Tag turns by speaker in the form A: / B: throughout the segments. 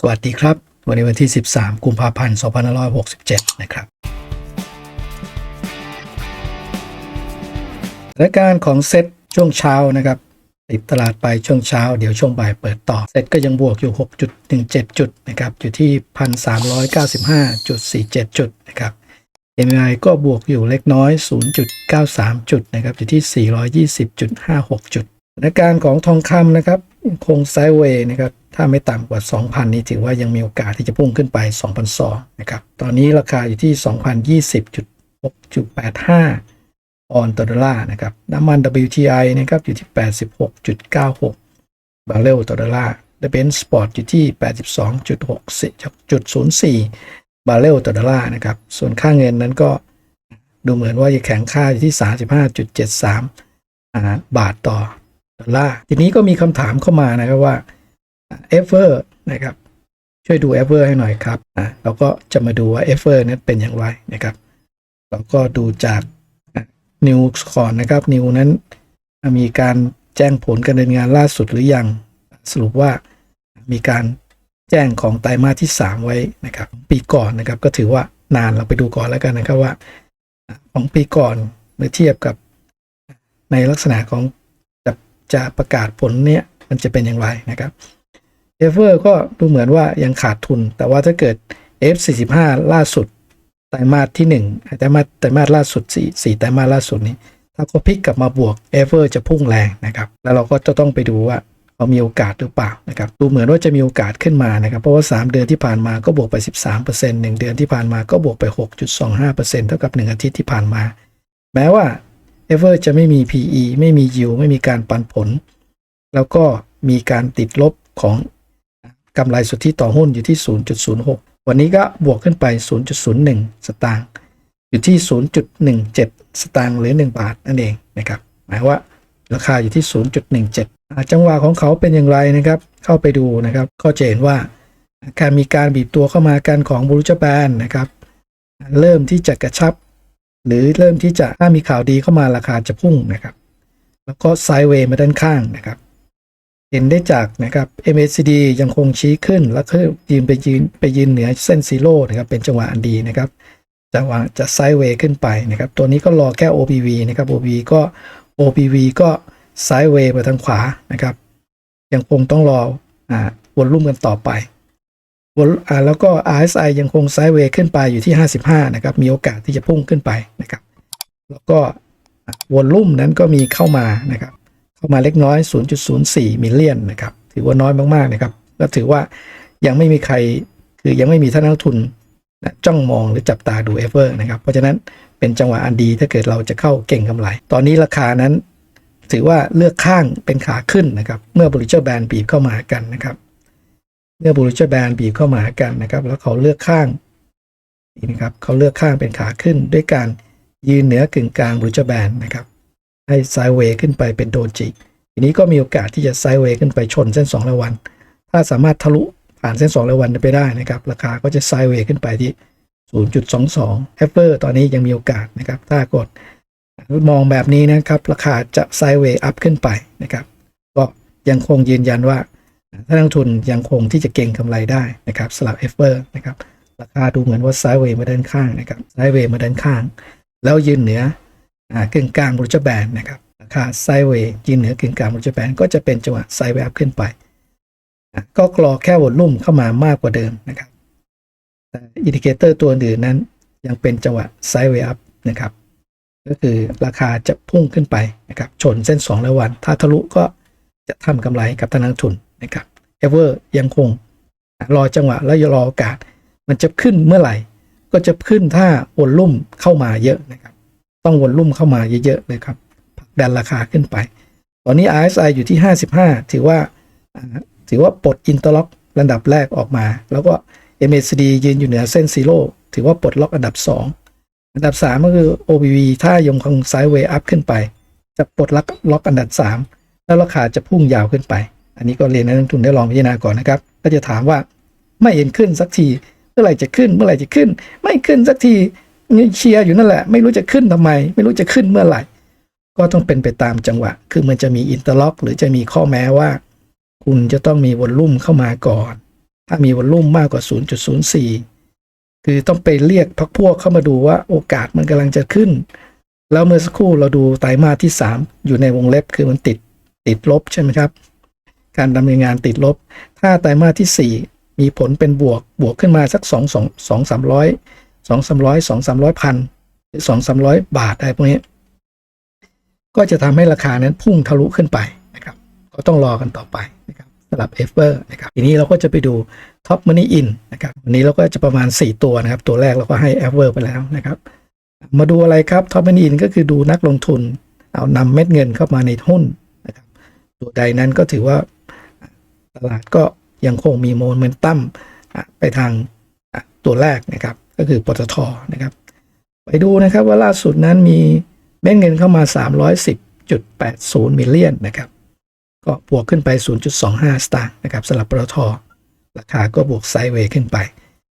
A: สวัสดีครับ วันนี้วันที่ 13 กุมภาพันธ์ 2567 นะครับสถานการณ์ของเซ็ตช่วงเช้านะครับ ติดตลาดไปช่วงเช้า เดี๋ยวช่วงบ่ายเปิดต่อ เซ็ตก็ยังบวกอยู่ 6.17 จุดนะครับ อยู่ที่ 1,395.47 จุดนะครับ MI ก็บวกอยู่เล็กน้อย 0.93 จุดนะครับ อยู่ที่ 420.56 จุดสถานการณ์ของทองคำนะครับ คงไซด์เวย์นะครับ ถ้าไม่ต่ำกว่า 2,000 นี่ถือว่ายังมีโอกาสที่จะพุ่งขึ้นไป2,200นะครับ ตอนนี้ราคาอยู่ที่ 2,020.6.85 ออนต่อดอลลาร์นะครับ น้ำมัน WTI นะครับอยู่ที่ 86.96 บาร์เรลต่อดอลลาร์และเบนซ์สปอร์ตอยู่ที่ 82.64.04 บาร์เรลต่อดอลลาร์นะครับ ส่วนค่าเงินนั้นก็ดูเหมือนว่าจะแข็งค่าอยู่ที่ 35.73 บาทต่อดอลลาร์ ทีนี้ก็มีคำถามเข้ามานะครับว่า เอฟเฟอร์นะครับ ช่วยดูเอฟเฟอร์ให้หน่อยครับอ่าเราก็จะมาดูว่าเอฟเฟอร์นั้นเป็นอย่างไรนะครับ เราก็ดูจากนิวก่อนนะครับนิวนั้น มีการแจ้งผลการดำเนินงานล่าสุดหรือยัง สรุปว่ามีการแจ้งของไตรมาสที่ 3 ไว้นะครับ ปีก่อนนะครับก็ถือว่านานเราไปดูก่อนแล้วกันนะครับว่า ของปีก่อนเมื่อเทียบกับในลักษณะของจะจะประกาศผลเนี้ยมันจะเป็นอย่างไรนะครับ เอฟเวอร์ก็ดูเหมือนว่ายังขาดทุน แต่ว่าถ้าเกิด F45 ล่าสุดไตรมาสที่1ไตรมาสไตรมาสล่าสุด4 4ไตรมาสล่าสุดนี้ ถ้าเขาพลิกกลับมาบวกเอฟเวอร์จะพุ่งแรงนะครับ แล้วเราก็จะต้องไปดูว่าเขามีโอกาสหรือเปล่านะครับ ดูเหมือนว่าจะมีโอกาสขึ้นมานะครับ เพราะว่า 3 เดือนที่ผ่านมาก็บวกไป 13% 1 เดือนที่ผ่านมาก็บวกไป 6.25%เท่ากับ 1 อาทิตย์ที่ผ่านมา แม้ว่าเอเวอร์จะไม่มี PE ไม่มียิวไม่มีการปันผล แล้วก็มีการติดลบของ กำไรสุทธิต่อหุ้นอยู่ที่ 0.06 วันนี้ก็บวกขึ้นไป 0.01 สตางค์อยู่ที่ 0.17 สตางค์หรือ 1 บาทนั่นเองนะครับ หมายว่าราคาอยู่ที่ 0.17 จังหวะของเขาเป็นอย่างไรนะครับ เข้าไปดูนะครับ ก็จะเห็นว่าการมีการบีบตัวเข้ามากันของบรูจแบนนะครับ เริ่มที่จะกระชับ หรือเริ่มที่จะถ้ามีข่าวดีเข้ามาราคาจะพุ่งนะครับ แล้วก็ไซด์เวย์มาด้านข้างนะครับ เห็นได้จากนะครับ MACD ยังคงชี้ขึ้น แล้วก็ยืนไปยืนไปยืนเหนือเส้นซีโร่นะครับเป็นจังหวะอันดีนะครับจังหวะจะไซด์เวย์ขึ้นไปนะครับ ตัวนี้ก็รอแค่ OPV นะครับ OPV ก็ OPV ก็ไซด์เวย์ไปทางขวานะครับ ยังคงต้องรออ่าวนรุ่มกันต่อไปวนอ่าแล้วก็ RSI ยังคงไซด์เวย์ขึ้นไปอยู่ที่ 55 นะครับ มีโอกาสที่จะพุ่งขึ้นไปนะครับ แล้วก็วอลลุ่มนั้นก็มีเข้ามานะครับ เข้ามาเล็กน้อย 0.04 มิลเลียนนะครับ ถือว่าน้อยมากๆนะครับ ก็ถือว่ายังไม่มีใครคือยังไม่มีท่านนักทุนนะจ้องมองหรือจับตาดูเอเวอร์นะครับ เพราะฉะนั้นเป็นจังหวะอันดีถ้าเกิดเราจะเข้าเก่งกำไร ตอนนี้ราคานั้น ถือว่าเลือกข้างเป็นขาขึ้นนะครับ เมื่อบริเจอร์แบนบีบเข้ามากันนะครับเมื่อบริเจอร์แบนบีบเข้ามาหากันนะครับ แล้วเขาเลือกข้างนี่นะครับเขาเลือกข้างเป็นขาขึ้นด้วยการยืนเหนือกึ่งกลางบริเจอร์แบนนะครับ ให้ไซด์เวย์ขึ้นไปเป็นโดจิ ทีนี้ก็มีโอกาสที่จะไซด์เวย์ขึ้นไปชนเส้น2ระวัน ถ้าสามารถทะลุผ่านเส้น2ระวันไปได้นะครับ ราคาก็จะไซด์เวย์ขึ้นไปที่ 0.22แอปเปอร์ตอนนี้ยังมีโอกาสนะครับ ถ้ากดมองแบบนี้นะครับ ราคาจะไซด์เวย์อัพขึ้นไปนะครับ ก็ยังคงยืนยันว่าถ้านักทุนยังคงที่จะเก็งกำไรได้นะครับสลับเอฟเฟอร์นะครับราคาดูเหมือนว่าไซด์เวย์มาด้านข้างนะครับไซด์เวย์มาด้านข้าง แล้วยืนเหนือ กึ่งกลางบรูจแบนนะครับราคาไซเวย์ยืนเหนือกึ่งกลางบรูจแบนก็จะเป็นจังหวะไซเวย์อัพขึ้นไป ก็กรอแค่วอลลุ่มเข้ามามากกว่าเดิมนะครับแต่อินดิเคเตอร์ตัวอื่นนั้นยังเป็นจังหวะไซเวย์อัพนะครับก็คือราคาจะพุ่งขึ้นไปนะครับชนเส้น2ระวัน ถ้าทะลุก็จะทำกำไรกับทานนักลงทุนนะครับเอเวอร์ยังคงรอจังหวะแล้วรอโอกาส มันจะขึ้นเมื่อไหร่ ก็จะขึ้นถ้าวนลุ่มเข้ามาเยอะนะครับ ต้องวนลุ่มเข้ามาเยอะๆเลยครับผลักดันราคาขึ้นไป ตอนนี้ RSI อยู่ที่ 55 ถือว่าถือว่าปลดอินเตอร์ล็อกระดับแรกออกมา แล้วก็ MACD ยืนอยู่เหนือเส้นซีโร่ถือว่าปลดล็อกอันดับ 2 อันดับ 3 ก็คือ OBV ถ้ายังคงไซด์เวย์อัพขึ้นไป จะปลดล็อกล็อกอันดับ 3 แล้วราคาจะพุ่งยาวขึ้นไป อันนี้ก็เรียนนักลงทุนได้ลองพิจารณาก่อนนะครับก็จะถามว่าไม่เห็นขึ้นสักทีเมื่อไหร่จะขึ้นเมื่อไหร่จะขึ้น ไม่ขึ้นสักที เชียร์อยู่นั่นแหละ ไม่รู้จะขึ้นทำไม ไม่รู้จะขึ้นเมื่อไหร่ ก็ต้องเป็นไปตามจังหวะ คือมันจะมีอินเตอร์ล็อก หรือจะมีข้อแม้ว่า คุณจะต้องมีวอลลุ่มเข้ามาก่อน ถ้ามีวอลลุ่มมากกว่า 0.04 คือต้องไปเรียกพักพวกเข้ามาดูว่าโอกาสมันกำลังจะขึ้น แล้วเมื่อสักครู่เราดูไตรมาสที่ 3 อยู่ในวงเล็บคือมันติดติดลบใช่ไหมครับ การดำเนินงานติดลบ ถ้าไตรมาสที่ 4 มีผลเป็นบวกบวกขึ้นมาสัก 2 2 2 3 0 0 2 3 0 0 2 3 0 0พันหรือ2 3 0 0บาทอะไรพวกนี้ ก็จะทำให้ราคานั้นพุ่งทะลุขึ้นไปนะครับ ก็ต้องรอกันต่อไปนะครับสำหรับเอฟเวอร์นะครับ ทีนี้เราก็จะไปดูท็อปมันนี่อินนะครับ วันนี้เราก็จะประมาณ 4 ตัวนะครับ ตัวแรกเราก็ให้เอฟเวอร์ไปแล้วนะครับ มาดูอะไรครับท็อปมันนี่อินก็คือดูนักลงทุน เอานำเม็ดเงินเข้ามาในหุ้นนะครับ ตัวใดนั้นก็ถือว่าตลาดก็ยังคงมีโมเมนตัมไปทางตัวแรกนะครับ ก็คือปตทนะครับ ไปดูนะครับว่าล่าสุดนั้นมีเม็ดเงินเข้ามา 310.80มิลเลียนนะครับ ก็บวกขึ้นไป 0.25 สตางค์นะครับสำหรับปตทราคาก็บวกไซด์เวย์ขึ้นไป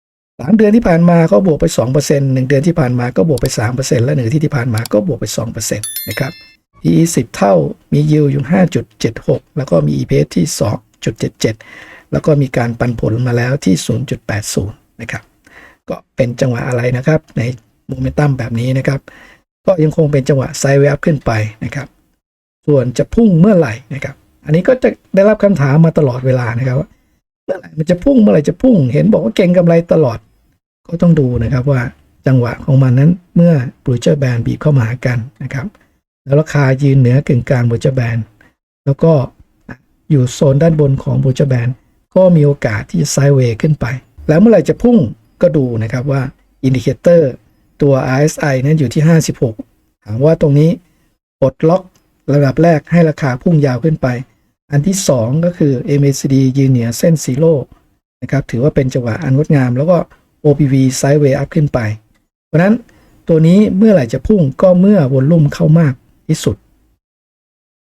A: 3เดือนที่ผ่านมาก็บวกไป 2% 1 เดือนที่ผ่านมาก็บวกไป 3%และ1อาที่ที่ผ่านมาก็บวกไป 2%นะครับ PE 10 เท่ามี yield อยู่ 5.76 แล้วก็มี EPS ที่ 2.77 แล้วก็มีการปันผลมาแล้วที่ 0.80 นะครับ ก็เป็นจังหวะอะไรนะครับ ในโมเมนตัมแบบนี้นะครับ ก็ยังคงเป็นจังหวะไซด์เวย์อัพขึ้นไปนะครับ ส่วนจะพุ่งเมื่อไหร่นะครับ อันนี้ก็จะได้รับคำถามมาตลอดเวลานะครับว่าเมื่อไหร่มันจะพุ่งเมื่อไหร่จะพุ่ง เห็นบอกว่าเก่งกำไรตลอด ก็ต้องดูนะครับว่าจังหวะของมันนั้นเมื่อบูเจอร์แบนบีบเข้ามาหากันนะครับ แล้วราคายืนเหนือกึ่งกลางบูเจอร์แบนแล้วก็อยู่โซนด้านบนของบูเจอร์แบนก็มีโอกาสที่จะไซด์เวย์ขึ้นไป แล้วเมื่อไหร่จะพุ่ง ก็ดูนะครับว่าอินดิเคเตอร์ตัว RSI นั้นอยู่ที่ 56 ถามว่าตรงนี้ปลดล็อกระดับแรกให้ราคาพุ่งยาวขึ้นไป อันที่ 2 ก็คือ MACD ยืนเหนือเส้นซีโร่นะครับถือว่าเป็นจังหวะอันงดงาม แล้วก็ OPV ไซด์เวย์อัพขึ้นไป เพราะนั้นตัวนี้เมื่อไหร่จะพุ่งก็เมื่อวอลลุ่มเข้ามากที่สุด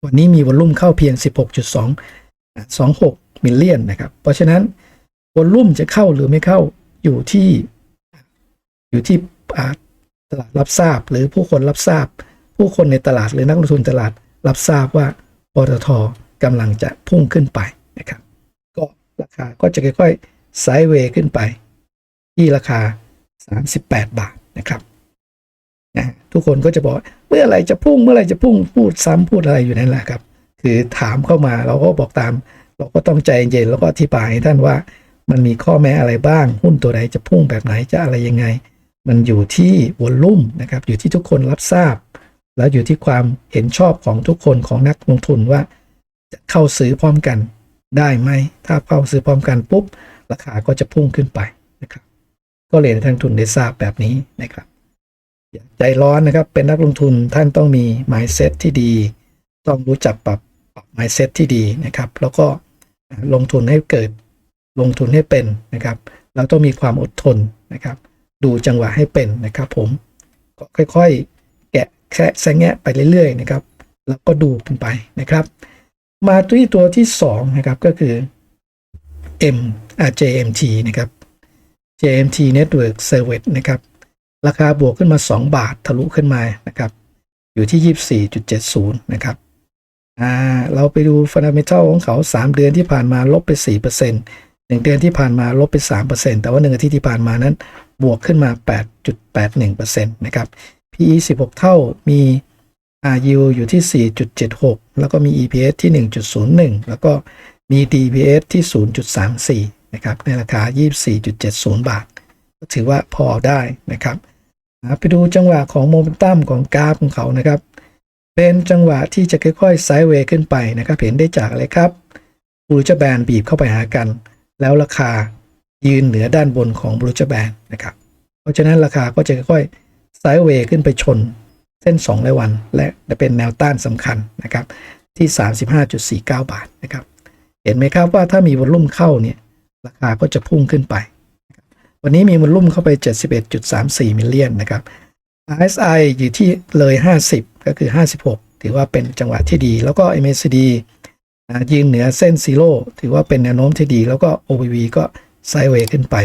A: วันนี้มีวอลลุ่มเข้าเพียง 16.2มิลเลียนนะครับ เพราะฉะนั้นวอลลุ่มจะเข้าหรือไม่เข้า อยู่ที่อยู่ที่ตลาดรับทราบ หรือผู้คนรับทราบ ผู้คนในตลาดหรือนักลงทุนตลาดรับทราบว่าปตทกำลังจะพุ่งขึ้นไปนะครับ ก็ราคาก็จะค่อยๆไซด์เวย์ขึ้นไป ที่ราคา 38 บาทนะครับนะทุกคนก็จะบอกเมื่อไหรจะพุ่งเมื่อไหรจะพุ่งพูดซ้ำพูดอะไรอยู่นั่นแหละครับ คือถามเข้ามาเราก็บอกตาม เราก็ต้องใจเย็นแล้วก็อธิบายให้ท่านว่า มันมีข้อแม้อะไรบ้าง หุ้นตัวใดจะพุ่งแบบไหนจะอะไรยังไง มันอยู่ที่วอลลุ่มนะครับ อยู่ที่ทุกคนรับทราบ แล้วอยู่ที่ความเห็นชอบของทุกคนของนักลงทุนว่า จะเข้าซื้อพร้อมกันได้ไหม ถ้าเข้าซื้อพร้อมกันปุ๊บ ราคาก็จะพุ่งขึ้นไปนะครับ ก็เรียนทานทุนได้ทราบแบบนี้นะครับอย่าใจร้อนนะครับ เป็นนักลงทุนท่านต้องมี mindset ที่ดี ต้องรู้จักปรับปรับ mindset ที่ดีนะครับ แล้วก็ลงทุนให้เกิด ลงทุนให้เป็นนะครับเราต้องมีความอดทนนะครับ ดูจังหวะให้เป็นนะครับ ผมก็ค่อยๆ แกะแคะแซงแงะไปเรื่อยๆนะครับ แล้วก็ดูกันไปนะครับ มาที่ตัวที่2นะครับก็คือ M อ่า JMT นะครับ JMT Network Service นะครับ ราคาบวกขึ้นมา 2 บาททะลุขึ้นมานะครับ อยู่ที่ 24.70 นะครับอ่าเราไปดู Fundamental ของเขา 3 เดือนที่ผ่านมาลบไป 4% 1เดือนที่ผ่านมาลบไป 3%แต่ว่า1อาทิตย์ที่ผ่านมานั้น บวกขึ้นมา 8.81%นะครับ PE 16 เท่ามี RU อยู่ที่ 4.76 แล้วก็มี EPS ที่ 1.01 แล้วก็มี DPS ที่ 0.34 นะครับ ในราคา 24.70 บาท ก็ถือว่าพอได้นะครับ ไปดูจังหวะของโมเมนตัมของกราฟของเขานะครับ เป็นจังหวะที่จะค่อยๆไซด์เวย์ขึ้นไปนะครับ เห็นได้จากอะไรครับบูจะแบนบีบเข้าไปหากัน แล้วราคายืนเหนือด้านบนของบรูจแบนนะครับ เพราะฉะนั้นราคาก็จะค่อยๆไซด์เวย์ขึ้นไปชนเส้น 2 รายวัน และจะเป็นแนวต้านสำคัญนะครับที่ 35.49 บาทนะครับ เห็นไหมครับว่าถ้ามีวอลลุ่มเข้าเนี่ยราคาก็จะพุ่งขึ้นไป วันนี้มีวอลลุ่มเข้าไป 71.34 มิลเลียนนะครับ RSI อยู่ที่เลย 50 ก็คือ 56 ถือว่าเป็นจังหวะที่ดี แล้วก็ MACD อ่ายืนเหนือเส้นซีโร่ถือว่าเป็นแนวโน้มที่ดี แล้วก็ OPV ก็ไซเวย์ขึ้นไป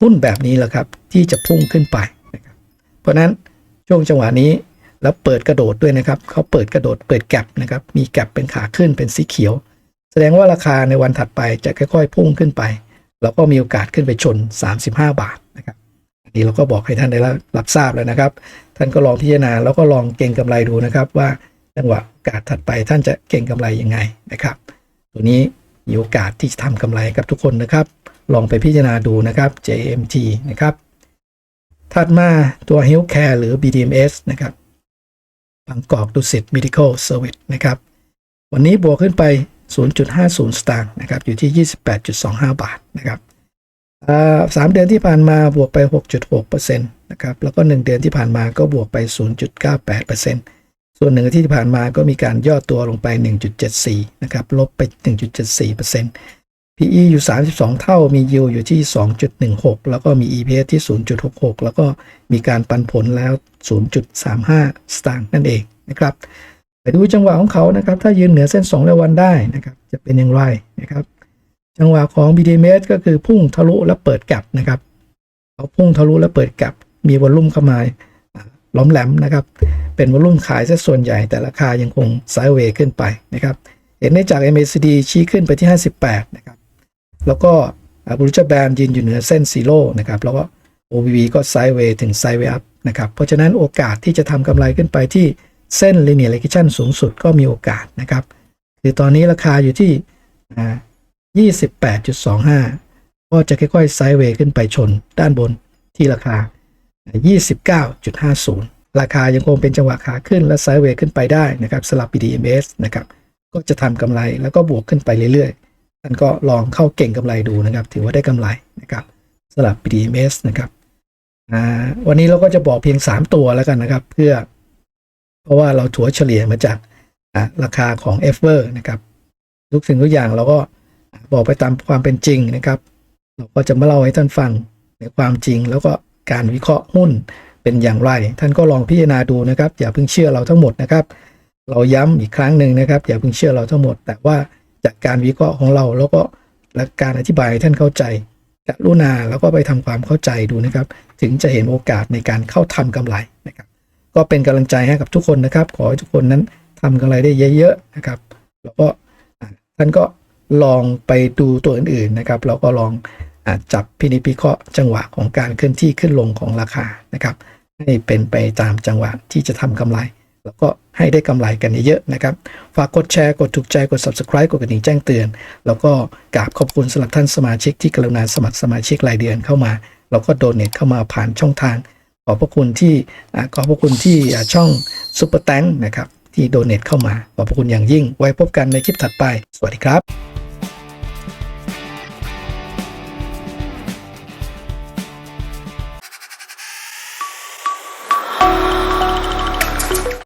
A: หุ้นแบบนี้แหละครับ ที่จะพุ่งขึ้นไปนะครับเพราะนั้นช่วงจังหวะนี้แล้วเปิดกระโดดด้วยนะครับเขาเปิดกระโดดเปิดแกลบนะครับมีแกลบเป็นขาขึ้นเป็นสีเขียว แสดงว่าราคาในวันถัดไปจะค่อยๆ พุ่งขึ้นไปแล้วก็มีโอกาสขึ้นไปชน 35 บาทนะครับอันนี้เราก็บอกให้ท่านได้รับทราบแล้วนะครับ ท่านก็ลองพิจารณาแล้วก็ลองเก็งกำไรดูนะครับว่าจังหวะ กาสถัดไปท่านจะเก็งกำไรยังไงนะครับ ตัวนี้มีโอกาสที่จะทำกำไรกับทุกคนนะครับ ลองไปพิจารณาดูนะครับ JMT นะครับถัดมาตัว Healthcare หรือ BDMs นะครับบางกอกดุสิต Medical Service นะครับ วันนี้บวกขึ้นไป 0.50 สตางค์นะครับ อยู่ที่ 28.25 บาทนะครับสามเดือนที่ผ่านมาบวกไป 6.6%นะครับ แล้วก็ 1 เดือนที่ผ่านมาก็บวกไป 0.98% ส่วนหนึ่งอที่ผ่านมาก็มีการย่อตัวลงไป 1.74 นะครับ ลบไป 1.74% PE อยู่ 32 เท่า มี yield อยู่ที่ 2.16 แล้วก็มี EPS ที่ 0.66 แล้วก็มีการปันผลแล้ว 0.35 สตางค์นั่นเองนะครับไปดูจังหวะของเขานะครับ ถ้ายืนเหนือเส้น2ระวันได้นะครับ จะเป็นอย่างไรนะครับ จังหวะของ BDMs ก็คือพุ่งทะลุและเปิดกลับนะครับเขาพุ่งทะลุและเปิดกลับ มีวอลลุ่มเข้ามาอ่าล้อมแหลมนะครับ เป็นวอลุ่มขายซะส่วนใหญ่แต่ราคายังคงไซด์เวย์ขึ้นไปนะครับเห็นได้จาก MACD ชี้ขึ้นไปที่ 58 นะครับ แล้วก็บรูจแบนยืนอยู่เหนือเส้นซีโร่นะครับ แล้วก็ OBV ก็ไซด์เวย์ถึงไซด์เวย์อัพนะครับ เพราะฉะนั้นโอกาสที่จะทำกำไรขึ้นไปที่เส้น linear regression สูงสุดก็มีโอกาสนะครับ คือตอนนี้ราคาอยู่ที่อ่า28.25 ก็จะค่อยๆไซด์เวย์ขึ้นไปชนด้านบนที่ราคา 29.50 ราคายังคงเป็นจังหวะขาขึ้นและไซด์เวย์ขึ้นไปได้นะครับสลับ BDMs นะครับก็จะทำกำไรแล้วก็บวกขึ้นไปเรื่อยๆท่านก็ลองเข้าเก่งกำไรดูนะครับ ถือว่าได้กำไรนะครับสำหรับ BDMs นะครับวันนี้เราก็จะบอกเพียง 3 ตัวแล้วกันนะครับ เพื่อ เพราะว่าเราถัวเฉลี่ยมาจากราคาของ f อ r นะครับทุกสิ่งทุกอย่างเราก็บอกไปตามความเป็นจริงนะครับ เราก็จะมาเล่าให้ท่านฟังในความจริงแล้วก็การวิเคราะห์หุ้น เป็นอย่างไร ท่านก็ลองพิจารณาดูนะครับ อย่าเพิ่งเชื่อเราทั้งหมดนะครับ เราย้ำอีกครั้งหนึ่งนะครับ อย่าเพิ่งเชื่อเราทั้งหมด แต่ว่าจากการวิเคราะห์ของเราแล้วก็และการอธิบายท่านเข้าใจกรุณาแล้วก็ไปทำความเข้าใจดูนะครับ ถึงจะเห็นโอกาสในการเข้าทำกำไรนะครับ ก็เป็นกำลังใจให้กับทุกคนนะครับ ขอให้ทุกคนนั้นทำกำไรได้เยอะๆนะครับ แล้วก็ท่านก็ลองไปดูตัวอื่นๆนะครับ แล้วก็ลองอจับพินิจพิเคราะห์จังหวะของการเคลื่อนที่ขึ้นลงของราคานะครับ ให้เป็นไปตามจังหวะที่จะทำกำไร แล้วก็ให้ได้กำไรกันเยอะๆนะครับ ฝากกดแชร์ กดถูกใจ กด subscribe กดกระดิ่งแจ้งเตือน แล้วก็กราบขอบคุณสำหรับท่านสมาชิกที่กรุณาสมัครสมาชิกรายเดือนเข้ามา แล้วก็โดเนทเข้ามาผ่านช่องทาง ขอบพระคุณที่อ่าขอบพระคุณที่อ่าช่องซุปเปอร์แตงนะครับที่โดเนทเข้ามา ขอบพระคุณอย่างยิ่ง ไว้พบกันในคลิปถัดไป สวัสดีครับ